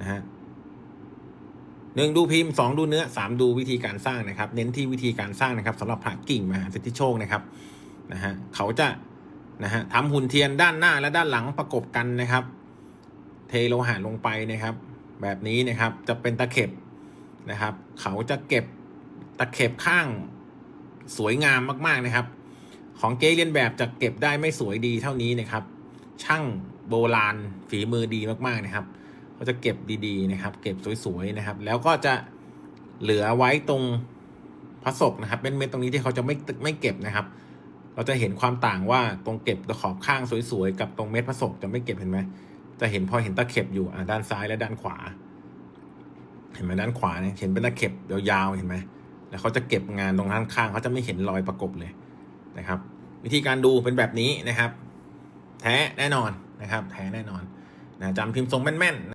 นะฮะหนึ่งดูพิมพ์สองดูเนื้อสามดูวิธีการสร้างนะครับ เน้นที่วิธีการสร้างนะครับสำหรับพระกิ่งมหาสิทธิโชคนะครับนะฮะเขาจะนะฮะทำหุ่นเทียนด้านหน้าและด้านหลังประกบกันนะครับ เทโลหะลงไปนะครับ แบบนี้นะครับจะเป็นตะเข็บนะครับ เขาจะเก็บตะเข็บข้างสวยงามมากๆนะครับ ของเก๊เรียนแบบจะเก็บได้ไม่สวยดีเท่านี้นะครับ ช่างโบราณฝีมือดีมากๆนะครับ เขาจะเก็บดีๆนะครับ เก็บสวยๆนะครับ แล้วก็จะเหลือไว้ตรงพระศกนะครับ เป็นเม็ดตรงนี้ที่เขาจะไม่ไม่เก็บนะครับ เราจะเห็นความต่างว่าตรงเก็บตะขอบข้างสวยๆกับตรงเม็ดพระศกจะไม่เก็บเห็นไหมจะเห็นพอเห็นตะเข็บอยู่อ่าด้านซ้ายและด้านขวา เห็นไหมด้านขวาเนี่ยเห็นเป็นตะเข็บยาวๆเห็นไหมแล้วเขาจะเก็บงานตรงด้านข้างเขาจะไม่เห็นรอยประกบเลยนะครับ วิธีการดูเป็นแบบนี้นะครับ แท้แน่นอนนะครับ แท้แน่นอนนะจำพิมพ์ทรงแม่นๆ